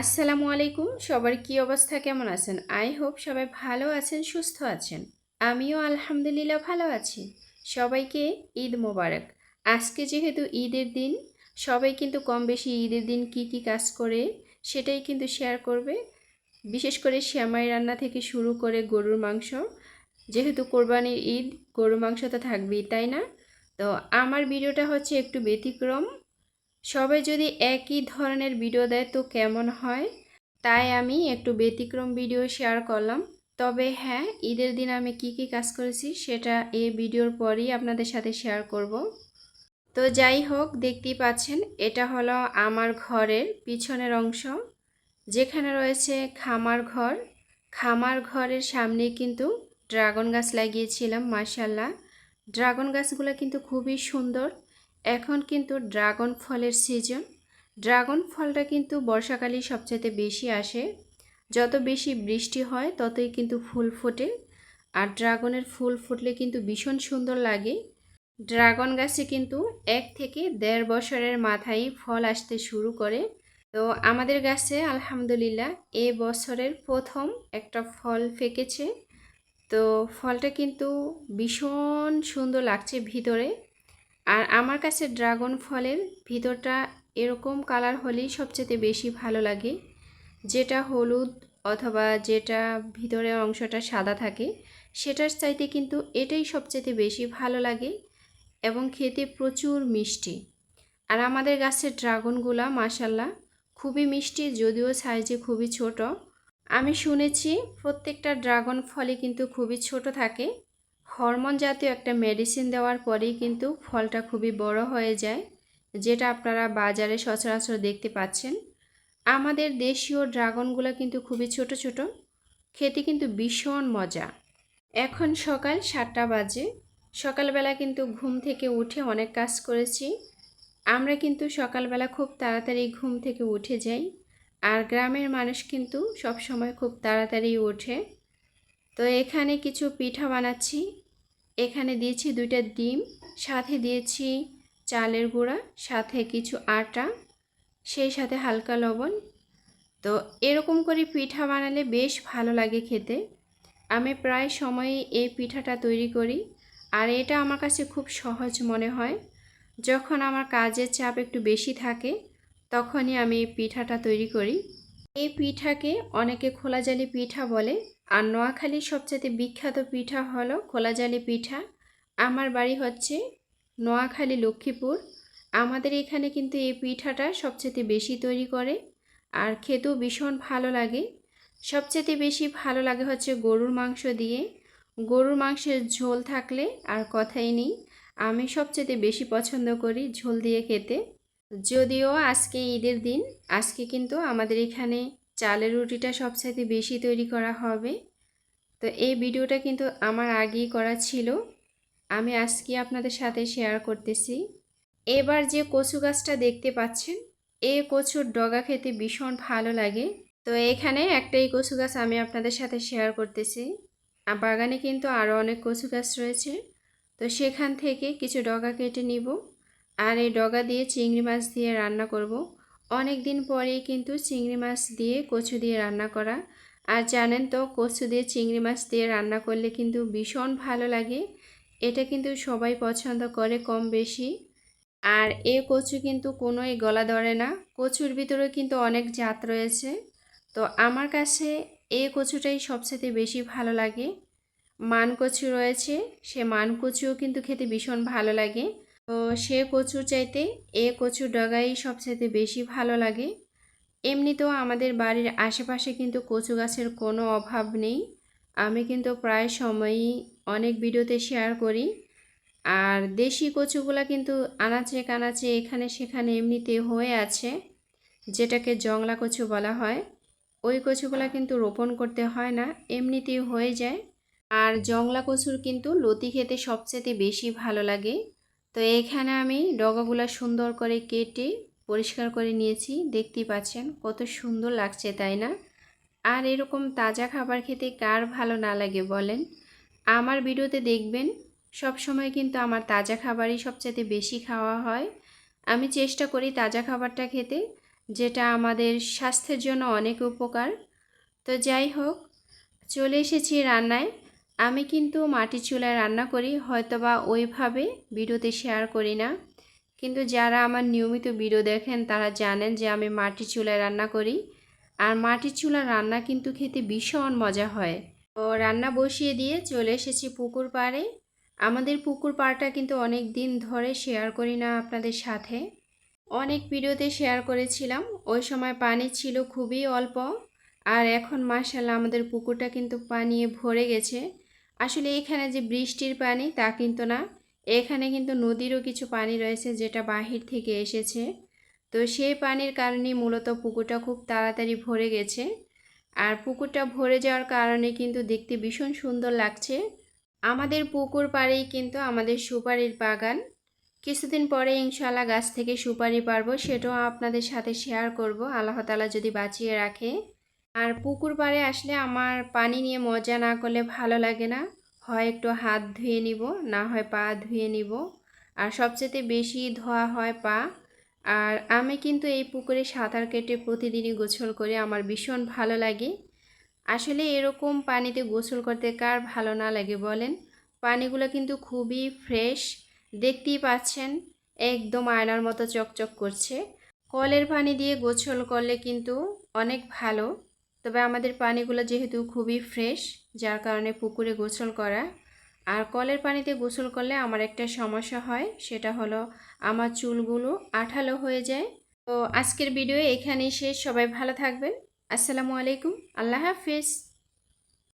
আসসালামু আলাইকুম, সবার কি অবস্থা, কেমন আছেন? আই হোপ সবাই ভালো আছেন, সুস্থ আছেন। আমিও আলহামদুলিল্লাহ ভালো আছি। সবাইকে ঈদ মোবারক। আজকে যেহেতু ঈদের দিন, সবাই কিন্তু কম বেশি ঈদের দিন কি কি কাজ করে সেটাই কিন্তু শেয়ার করবে। বিশেষ করে শ্যামাই রান্না থেকে শুরু করে গরুর মাংস। যেহেতু কোরবানির ঈদ, গরুর মাংস তো থাকবেই, তাই না? তো আমার ভিডিওটা হচ্ছে একটু ব্যতিক্রম। সবাই যদি একই ধরনের ভিডিও দেয় তো কেমন হয়? তাই আমি একটু ব্যতিক্রম ভিডিও শেয়ার করলাম। তবে হ্যাঁ ঈদের দিন আমি কি কি কাজ করেছি সেটা এই ভিডিওর পরেই আপনাদের সাথে শেয়ার করব। তো যাই হোক, দেখতেই পাচ্ছেন, এটা হলো আমার ঘরের পিছনের অংশ। যেখানে রয়েছে খামার ঘর। খামার ঘরের সামনে কিন্তু ড্রাগন গাছ লাগিয়েছিলাম মার্শাল্লাহ ড্রাগন গাছগুলো কিন্তু খুবই সুন্দর। এখন কিন্তু ড্রাগন ফলের সিজন। ড্রাগন ফলটা কিন্তু বর্ষাকালেই সবচেয়ে বেশি আসে। যত বেশি বৃষ্টি হয়, ততই কিন্তু ফুল ফোটে। আর ড্রাগনের ফুল ফুটলে কিন্তু ভীষণ সুন্দর লাগে। ড্রাগন গাছে কিন্তু এক থেকে দেড় বছরের মাথায় ফল আসতে শুরু করে। তো আমাদের গাছে আলহামদুলিল্লাহ এ বছরের প্রথম একটা ফল ফেকেছে। তো ফলটা কিন্তু ভীষণ সুন্দর লাগছে ভিতরে। আর আমার কাছে ড্রাগন ফলের ভিতরটা এরকম কালার হলেই সবচেয়ে বেশি ভালো লাগে। যেটা হলুদ অথবা যেটা ভিতরের অংশটা সাদা থাকে, সেটার চাইতে কিন্তু এটাই সবচেয়ে বেশি ভালো লাগে এবং খেতে প্রচুর মিষ্টি। আর আমাদের গাছের ড্রাগনগুলা মাসাল্লাহ খুবই মিষ্টি, যদিও সাইজে খুবই ছোট। আমি শুনেছি প্রত্যেকটা ড্রাগন ফলে কিন্তু খুবই ছোট থাকে। হরমোন জাতীয় একটা মেডিসিন দেওয়ার পরেই কিন্তু ফলটা খুবই বড় হয়ে যায়, যেটা আপনারা বাজারে সচরাচর দেখতে পাচ্ছেন। আমাদের দেশীয় ড্রাগনগুলো কিন্তু খুবই ছোট ছোট, খেতে কিন্তু ভীষণ মজা। এখন সকাল সাতটা বাজে, সকালবেলা কিন্তু ঘুম থেকে উঠে অনেক কাজ করেছি। আমরা কিন্তু সকালবেলা খুব তাড়াতাড়ি ঘুম থেকে উঠে যাই, আর গ্রামের মানুষ কিন্তু সব সময় খুব তাড়াতাড়ি ওঠে তো এখানে কিছু পিঠা বানাচ্ছি এখানে দিয়েছি দুইটা ডিম, সাথে দিয়েছি চালের গুঁড়া, সাথে কিছু আটা, সেই সাথে হালকা লবণ। তো এরকম করে পিঠা বানালে বেশ ভালো লাগে খেতে। আমি প্রায় সময়ই এই পিঠাটা তৈরি করি আর এটা আমার কাছে খুব সহজ মনে হয়। যখন আমার কাজের চাপ একটু বেশি থাকে, তখনই আমি এই পিঠাটা তৈরি করি। এই পিঠাকে অনেকে খোলাজালি পিঠা বলে, আর নোয়াখালীর সবচেয়ে বিখ্যাত পিঠা হলো খোলাজালি পিঠা। আমার বাড়ি হচ্ছে নোয়াখালী লক্ষ্মীপুর। আমাদের এখানে কিন্তু এই পিঠাটা সবচেয়ে বেশি তৈরি করে, আর খেতেও ভীষণ ভালো লাগে। সবচেয়ে বেশি ভালো লাগে হচ্ছে গরুর মাংস দিয়ে। গরুর মাংসের ঝোল থাকলে আর কথাই নেই। আমি সবচেয়ে বেশি পছন্দ করি ঝোল দিয়ে খেতে। যদিও আজকে ঈদের দিন, আজকে কিন্তু আমাদের এখানে চালের রুটিটা সবচাইতে বেশি তৈরি করা হবে। তো এই ভিডিওটা কিন্তু আমার আগেই করা ছিল। আমি আজকে আপনাদের সাথে শেয়ার করতেছি। এবার যে কচু গাছটা দেখতে পাচ্ছেন এই কচুর ডগা খেতে ভীষণ ভালো লাগে। তো এখানে একটাই কচু গাছ আমি আপনাদের সাথে শেয়ার করতেছি। আর বাগানে কিন্তু আরও অনেক কচু গাছ রয়েছে। তো সেখান থেকে কিছু ডগা কেটে নিব। আর এই ডগা দিয়ে চিংড়ি মাছ দিয়ে রান্না করব। অনেক দিন পরেই কিন্তু চিংড়ি মাছ দিয়ে কচু দিয়ে রান্না করা। আর জানেন তো, কচু দিয়ে চিংড়ি মাছ দিয়ে রান্না করলে কিন্তু ভীষণ ভালো লাগে। এটা কিন্তু সবাই পছন্দ করে কম বেশি। আর এ কচু কিন্তু কোনোই গলা ধরে না। কচুর ভিতরে কিন্তু অনেক জাত রয়েছে। তো আমার কাছে এ কচুটাই সবচেয়ে বেশি ভালো লাগে। মান কচু রয়েছে, সে মান কচুও কিন্তু খেতে ভীষণ ভালো লাগে। তো সে কচুর চাইতে এ কচুর ডগাই সবচেয়ে বেশি ভালো লাগে। এমনিতেও আমাদের বাড়ির আশেপাশে কিন্তু কচু গাছের কোনো অভাব নেই। আমি কিন্তু প্রায় সময়ই অনেক ভিডিওতে শেয়ার করি। আর দেশি কচুগুলা কিন্তু আনাচে কানাচে এখানে সেখানে এমনিতে হয়ে আছে, যেটাকে জংলা কচু বলা হয়। ওই কচুগুলা কিন্তু রোপণ করতে হয় না, এমনিতেই হয়ে যায়। আর জংলা কচুর কিন্তু লতি খেতে সবচেয়ে বেশি ভালো লাগে। তো এখানে আমি ডগাগুলা সুন্দর করে কেটে পরিষ্কার করে নিয়েছি, দেখতেই পাচ্ছেন কত সুন্দর লাগছে, তাই না? আর এরকম তাজা খাবার খেতে কার ভালো না লাগে বলেন? আমার ভিডিওতে দেখবেন, সব সময় কিন্তু আমার তাজা খাবারই সবচেয়ে বেশি খাওয়া হয়। আমি চেষ্টা করি তাজা খাবারটা খেতে, যেটা আমাদের স্বাস্থ্যের জন্য অনেক উপকার। তো যাই হোক, চলে এসেছি রান্নায়। আমি কিন্তু মাটির চুলায় রান্না করি, হয়তোবা ওইভাবে ভিডিওতে শেয়ার করি না। কিন্তু যারা আমার নিয়মিত ভিডিও দেখেন, তারা জানেন যে আমি মাটির চুলায় রান্না করি। আর মাটির চুলার রান্না কিন্তু খেতে ভীষণ মজা হয়। তো রান্না বসিয়ে দিয়ে চলে এসেছি পুকুর পাড়ে। আমাদের পুকুর পাড়টা কিন্তু অনেক দিন ধরে শেয়ার করি না আপনাদের সাথে। অনেক ভিডিওতে শেয়ার করেছিলাম। ওই সময় পানি ছিল খুবই অল্প। আর এখন মাসাল্লাহ আমাদের পুকুরটা কিন্তু পানিয়ে ভরে গেছে। আসলে এখানে যে বৃষ্টির পানি, তা কিন্তু না। এখানে কিন্তু নদীরও কিছু পানি রয়েছে যেটা বাহির থেকে এসেছে। তো সেই পানির কারণে মূলত পুকুরটা খুব তাড়াতাড়ি ভরে গেছে। আর পুকুরটা ভরে যাওয়ার কারণে কিন্তু দেখতে ভীষণ সুন্দর লাগছে। আমাদের পুকুর পাড়েই কিন্তু আমাদের সুপারির বাগান। কিছুদিন পরে ইনশাল্লাহ গাছ থেকে সুপারি পারব, সেটাও আপনাদের সাথে শেয়ার করব। আল্লাহ তালা যদি বাঁচিয়ে রাখে। আর পুকুর পাড়ে আসলে আমার পানি নিয়ে মজা না করলে ভালো লাগে না। হয় একটু হাত ধুয়ে নিব, না হয় পা ধুয়ে নিব। আর সবচেয়ে বেশি ধোয়া হয় পা। আর আমি কিন্তু এই পুকুরে সাঁতার কেটে প্রতিদিনই গোসল করি, আমার ভীষণ ভালো লাগে। আসলে এরকম পানিতে গোসল করতে কার ভালো না লাগে বলেন? পানিগুলো কিন্তু খুবই ফ্রেশ, দেখতেই পাচ্ছেন, একদম আয়নার মতো চকচক করছে। কলের পানি দিয়ে গোসল করলে কিন্তু অনেক ভালো। তবে আমাদের পানিগুলো যেহেতু খুবই ফ্রেশ যার কারণে পুকুরে গোসল করা। আর কলের পানিতে গোসল করলে আমার একটা সমস্যা হয়, সেটা হলো আমার চুলগুলো আঠালো হয়ে যায়। তো আজকের ভিডিও এখানেই শেষ, সবাই ভালো থাকবেন। আসসালামু আলাইকুম, আল্লাহ হাফিজ।